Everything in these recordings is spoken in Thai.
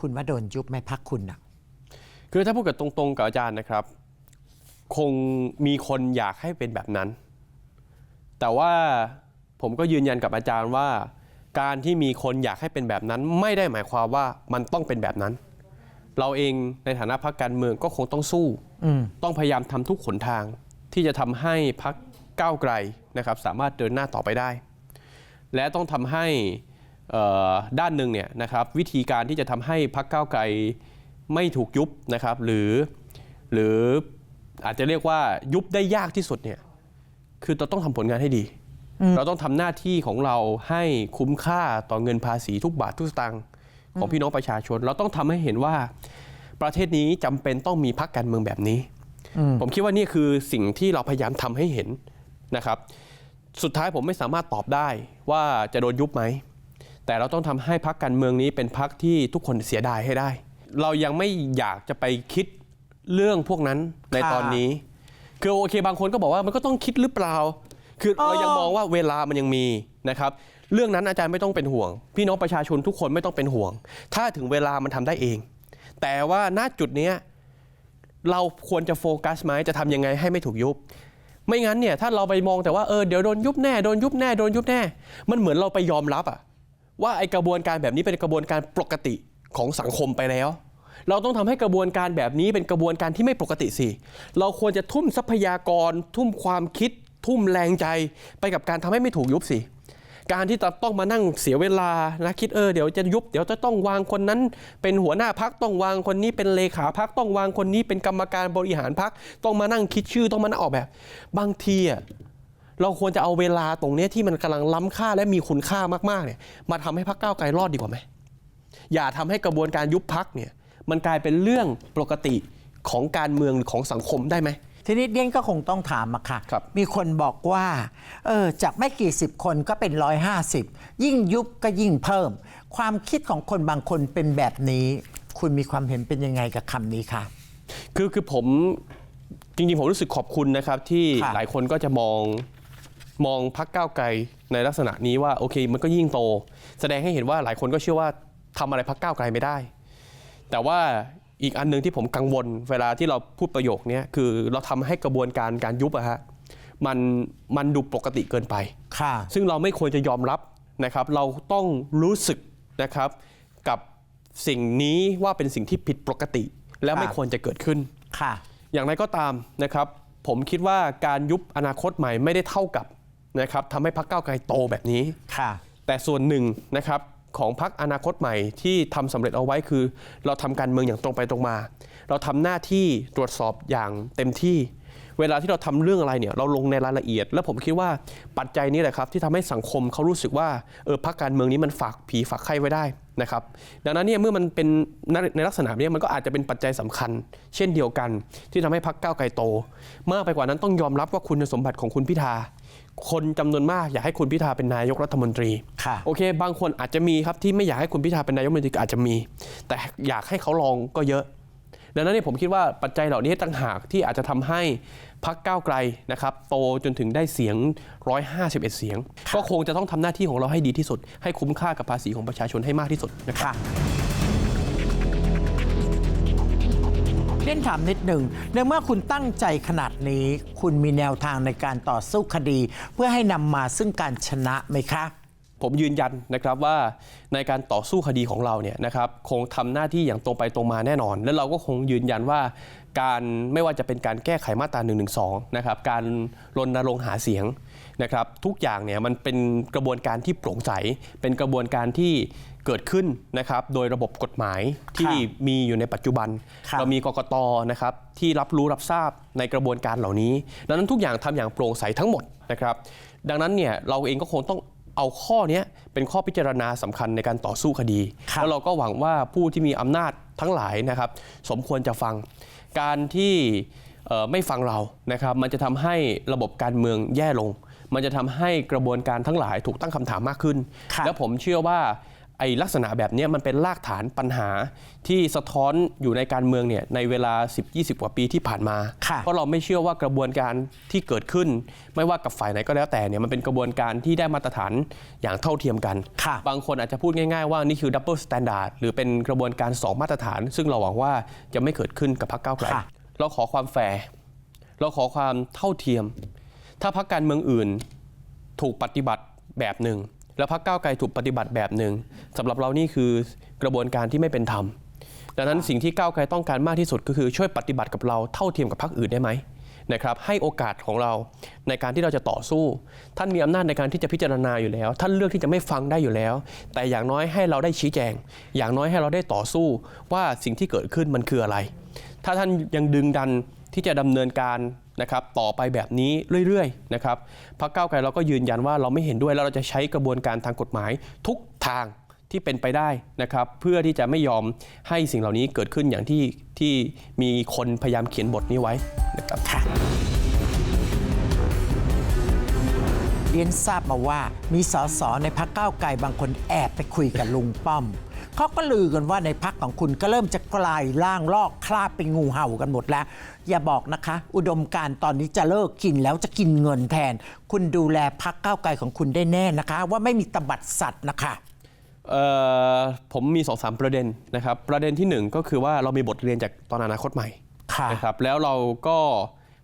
คุณว่าโดนยุบไหมพักคุณอะคือถ้าพูดกันตรงๆกับอาจารย์นะครับ คงมีคนอยากให้เป็นแบบนั้น แต่ว่าผมก็ยืนยันกับอาจารย์ว่า การที่มีคนอยากให้เป็นแบบนั้น ไม่ได้หมายความว่ามันต้องเป็นแบบนั้น เราเองในฐานะพรรคการเมืองก็คงต้องสู้อืมต้องพยายามทำทุกขนทาง ที่จะทำให้พรรคก้าวไกลนะครับ สามารถเดินหน้าต่อไปได้ และต้องทำให้เอ่อ ด้านหนึ่งเนี่ยนะครับวิธีการที่จะทำให้พรรคก้าวไกลไม่ถูกยุบนะครับหรือหรืออาจจะเรียกว่ายุบได้ยากที่สุดเนี่ยคือเราต้องทำผลงานให้ดี เราต้องทำหน้าที่ของเราให้คุ้มค่าต่อเงินภาษีทุกบาททุกสตางค์ของพี่น้องประชาชน เราต้องทำให้เห็นว่าประเทศนี้จำเป็นต้องมีพรรคการเมืองแบบนี้ ผมคิดว่านี่คือสิ่งที่เราพยายามทำให้เห็นนะครับ สุดท้ายผมไม่สามารถตอบได้ว่าจะโดนยุบไหม แต่เราต้องทำให้พักการเมืองนี้เป็นพักที่ทุกคนเสียดายให้ได้ เรายังไม่อยากจะไปคิดเรื่องพวกนั้นในค่ะตอนนี้ คือโอเคบางคนก็บอกว่ามันก็ต้องคิดหรือเปล่า คืออ๋อเรายังมองว่าเวลามันยังมีนะครับ เรื่องนั้นอาจารย์ไม่ต้องเป็นห่วง พี่น้องประชาชนทุกคนไม่ต้องเป็นห่วง ถ้าถึงเวลามันทำได้เอง แต่ว่าณจุดเนี้ยเราควรจะโฟกัสไหมจะทำยังไงให้ไม่ถูกยุบไม่งั้นเนี่ยถ้าเราไปมองแต่ว่าเออเดี๋ยวโดนยุบแน่โดนยุบแน่โดนยุบแน่ มันเหมือนเราไปยอมรับอะ ว่าไอกระบวนการแบบนี้เป็นกระบวนการปกติของสังคมไปแล้ว เราต้องทำให้กระบวนการแบบนี้เป็นกระบวนการที่ไม่ปกติสิ เราควรจะทุ่มทรัพยากร ทุ่มความคิด ทุ่มแรงใจไปกับการทำให้ไม่ถูกยุบสิการที่จะต้องมานั่งเสียเวลานะคิดเออเดี๋ยวจะยุบเดี๋ยวจะต้องวางคนนั้น เป็นหัวหน้าพักต้องวางคนนี้เป็นเลขาพักต้องวางคนนี้เป็นกรรมการบริหารพักต้องมานั่งคิดชื่อต้องมานั่งออกแบบ บางทีอะ เราควรจะเอาเวลาตรงเนี้ยที่มันกำลังล้ำค่าและมีคุณค่ามากๆเนี่ยมาทำให้พักก้าวไกลรอดดีกว่าไหมอย่าทำให้กระบวนการยุบพักเนี่ยมันกลายเป็นเรื่องปกติของการเมืองหรือของสังคมได้ไหมทีนี้เดียนก็คงต้องถามอะค่ะครับมีคนบอกว่าเออจากไม่กี่สิบคนก็เป็นร้อยห้าสิบยิ่งยุบก็ยิ่งเพิ่ม ความคิดของคนบางคนเป็นแบบนี้ คุณมีความเห็นเป็นยังไงกับคำนี้คะคือคือผมจริงๆ ผมรู้สึกขอบคุณนะครับที่ค่ะหลายคนก็จะมอง มองพักก้าวไกลในลักษณะนี้ว่าโอเค มันก็ยิ่งโต แสดงให้เห็นว่าหลายคนก็เชื่อว่าทำอะไรพักก้าวไกลไม่ได้ แต่ว่าอีกอันหนึงที่ผมกังวล เวลาที่เราพูดประโยคเนี้ยคือเราทำให้กระบวนการการยุบอะฮะมันมันดูปกติเกินไปค่ะ ซึ่งเราไม่ควรจะยอมรับนะครับ เราต้องรู้สึกนะครับกับสิ่งนี้ว่าเป็นสิ่งที่ผิดปกติ และไม่ครับควรจะเกิดขึ้นค่ะ อย่างไรก็ตามนะครับ ผมคิดว่าการยุบอนาคตใหม่ไม่ได้เท่ากับ นะครับทำให้พรรคก้าวไกลโตแบบนี้ ค่ะ แต่ส่วนหนึ่งนะครับของพรรคอนาคตใหม่ที่ทำสำเร็จเอาไว้คือ เราทำการเมืองอย่างตรงไปตรงมา เราทำหน้าที่ตรวจสอบอย่างเต็มที่ เวลาที่เราทำเรื่องอะไรเนี่ยเราลงในรายละเอียด แล้วผมคิดว่าปัจจัยนี้แหละครับที่ทำให้สังคมเขารู้สึกว่าเออพรรคการเมืองนี้มันฝากผีฝากไข้ไว้ได้นะครับดังนั้นเนี่ยเมื่อมันเป็นในในลักษณะเนี้มันก็อาจจะเป็นปัจจัยสำคัญ เช่นเดียวกัน ที่ทำให้พรรคก้าวไกลโตมากไปกว่านั้นต้องยอมรับว่าคุณสมบัติของคุณพิธา คนจำนวนมากอยากให้คุณพิธาเป็นนายกรัฐมนตรีค่ะโอเค บางคนอาจจะมีครับที่ไม่อยากให้คุณพิธาเป็นนายกรัฐมนตรีก็อาจจะมี แต่อยากให้เขาลองก็เยอะ ดังนั้นเนี่ยผมคิดว่าปัจจัยเหล่านี้ต่างหากที่อาจจะทำให้พักก้าวไกลนะครับโตจนถึงได้เสียง 151 เสียง ก็คงจะต้องทำหน้าที่ของเราให้ดีที่สุด ให้คุ้มค่ากับภาษีของประชาชนให้มากที่สุดนะครับ เล่นถามนิดหนึ่งในเมื่อคุณตั้งใจขนาดนี้ คุณมีแนวทางในการต่อสู้คดี เพื่อให้นำมาซึ่งการชนะไหมคะผมยืนยันนะครับว่าในการต่อสู้คดีของเราเนี่ยนะครับคงทำหน้าที่อย่างตรงไปตรงมาแน่นอน และเราก็คงยืนยันว่าการไม่ว่าจะเป็นการแก้ไขมาตรา1นึนะครับการรณรงค์หาเสียงนะครับ ทุกอย่างเนี่ยมันเป็นกระบวนการที่โปร่งใส เป็นกระบวนการที่ เกิดขึ้นนะครับโดยระบบกฎหมายที่มีอยู่ในปัจจุบันครับเรามีกกตนะครับที่รับรู้รับทราบในกระบวนการเหล่านี้ ดังนั้นทุกอย่างทำอย่างโปร่งใสทั้งหมดนะครับดังนั้นเนี่ยเราเองก็คงต้องเอาข้อเนี้ยเป็นข้อพิจารณาสำคัญในการต่อสู้คดีครับแล้วเราก็หวังว่าผู้ที่มีอำนาจทั้งหลายนะครับสมควรจะฟังการที่เอ่อไม่ฟังเรานะครับมันจะทำให้ระบบการเมืองแย่ลง มันจะทำให้กระบวนการทั้งหลายถูกตั้งคำถามมากขึ้นครับแล้วผมเชื่อว่า ไอ้ลักษณะแบบเนี้ยมันเป็นรากฐานปัญหาที่สะท้อนอยู่ในการเมืองเนี่ยในเวลา 10-20 กว่าปีที่ผ่านมาค่ะเพราะเราไม่เชื่อว่ากระบวนการที่เกิดขึ้น ไม่ว่ากับฝ่ายไหนก็แล้วแต่เนี่ยมันเป็นกระบวนการที่ได้มาตรฐานอย่างเท่าเทียมกันค่ะบางคนอาจจะพูดง่ายๆว่านี่คือดับเบิลสแตนดาร์ดหรือเป็นกระบวนการ 2 มาตรฐาน ซึ่งเราหวังว่าจะไม่เกิดขึ้นกับพรรคก้าวไกลค่ะเราขอความแฟร์เราขอความเท่าเทียม ถ้าพรรคการเมืองอื่นถูกปฏิบัติแบบหนึ่ง แล้วพรรคก้าวไกลถูกปฏิบัติแบบหนึ่งสำหรับเรานี่คือกระบวนการที่ไม่เป็นธรรมดังนั้นสิ่งที่ก้าวไกลต้องการมากที่สุดก็คือช่วยปฏิบัติกับเราเท่าเทียมกับพรรคอื่นได้ไหมนะครับให้โอกาสของเราในการที่เราจะต่อสู้ ท่านมีอำนาจในการที่จะพิจารณาอยู่แล้ว ท่านเลือกที่จะไม่ฟังได้อยู่แล้ว แต่อย่างน้อยให้เราได้ชี้แจง อย่างน้อยให้เราได้ต่อสู้ว่าสิ่งที่เกิดขึ้นมันคืออะไร ถ้าท่านยังดึงดันที่จะดำเนินการ นะครับต่อไปแบบนี้เรื่อยๆนะครับพรรคก้าวไกลเราก็ยืนยันว่าเราไม่เห็นด้วยแล้วเราจะใช้กระบวนการทางกฎหมายทุกทางที่เป็นไปได้นะครับเพื่อที่จะไม่ยอมให้สิ่งเหล่านี้เกิดขึ้นอย่างที่ที่มีคนพยายามเขียนบทนี้ไว้นะครับเรียนทราบมาว่ามีสสในพักเก้าไกลบางคนแอบไปคุยกับลุงป้อม เขาก็ลือกันว่าในพักของคุณก็เริ่มจะกลายร่างลอกคราบเป็นงูเห่ากันหมดแล้ว อย่าบอกนะคะ อุดมการณ์ตอนนี้จะเลิกกินแล้วจะกินเงินแทน คุณดูแลพักก้าวไกลของคุณได้แน่นะคะ ว่าไม่มีตบัดสัตว์นะคะเอ่อผมมีสองสามประเด็นนะครับ ประเด็นที่หนึ่งก็คือว่าเรามีบทเรียนจากตอนอนาคตใหม่ค่ะนะครับแล้วเราก็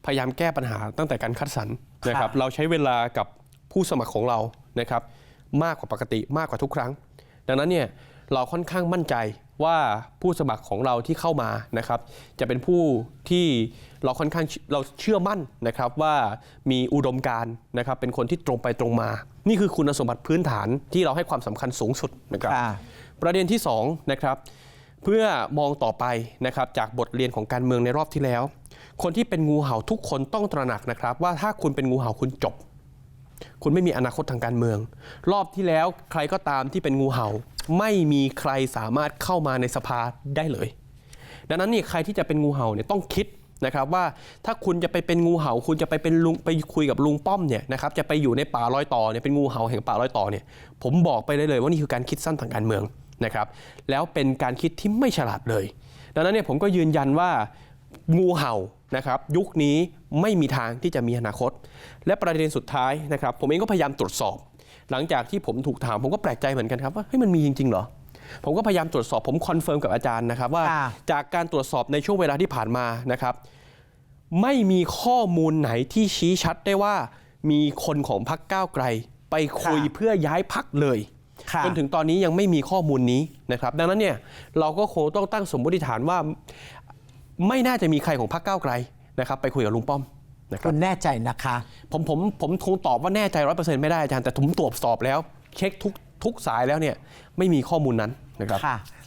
พยายามแก้ปัญหาตั้งแต่การคัดสรรนะครับค่ะเราใช้เวลากับผู้สมัครของเรานะครับมากกว่าปกติมากกว่าทุกครั้ง ดังนั้นเนี่ย เราค่อนข้างมั่นใจว่าผู้สมัครของเราที่เข้ามานะครับ จะเป็นผู้ที่เราค่อนข้างเราเชื่อมั่นนะครับว่ามีอุดมการณ์นะครับ เป็นคนที่ตรงไปตรงมา นี่คือคุณสมบัติพื้นฐานที่เราให้ความสำคัญสูงสุดนะครับค่ะประเด็นที่2นะครับเพื่อมองต่อไปนะครับจากบทเรียนของการเมืองในรอบที่แล้ว คนที่เป็นงูเห่าทุกคนต้องตระหนักนะครับ ว่าถ้าคุณเป็นงูเห่าคุณจบ คุณไม่มีอนาคตทางการเมือง รอบที่แล้วใครก็ตามที่เป็นงูเห่า ไม่มีใครสามารถเข้ามาในสภาได้เลย ดังนั้นนี่ใครที่จะเป็นงูเห่าเนี่ยต้องคิดนะครับว่าถ้าคุณจะไปเป็นงูเห่า คุณจะไปเป็นลุงไปคุยกับลุงป้อมเนี่ยนะครับจะไปอยู่ในป่าลอยต่อเนี่ยเป็นงูเห่าแห่งป่าลอยต่อเนี่ยผมบอกไปได้เลยว่านี่คือการคิดสั้นทางการเมืองนะครับแล้วเป็นการคิดที่ไม่ฉลาดเลย ดังนั้นเนี่ยผมก็ยืนยันว่างูเห่านะครับยุคนี้ไม่มีทางที่จะมีอนาคต และประเด็นสุดท้ายนะครับผมเองก็พยายามตรวจสอบ หลังจากที่ผมถูกถามผมก็แปลกใจเหมือนกันครับว่าเฮ้ยมันมีจริงๆเหรอผมก็พยายามตรวจสอบผมคอนเฟิร์มกับอาจารย์นะครับว่าค่ะจากการตรวจสอบในช่วงเวลาที่ผ่านมานะครับ ไม่มีข้อมูลไหนที่ชี้ชัดได้ว่า มีคนของพรรคก้าวไกล ไปคุยค่ะเพื่อย้ายพักเลยค่ะจนถึงตอนนี้ยังไม่มีข้อมูลนี้นะครับ ดังนั้นเนี่ยเราก็คงต้องตั้งสมมติฐานว่า ไม่น่าจะมีใครของพรรคก้าวไกลนะครับ ไปคุยกับลุงป้อม นะคคุรับณแน่ใจนะคะ ผมผมผมคงตอบว่าแน่ใจร้อยเปอร์เซ็นต์ไม่ได้อาจารย์แต่ผมตรวจสอบแล้ว เช็คทุกทุกสายแล้วเนี่ยไม่มีข้อมูลนั้นนะครับค่ะ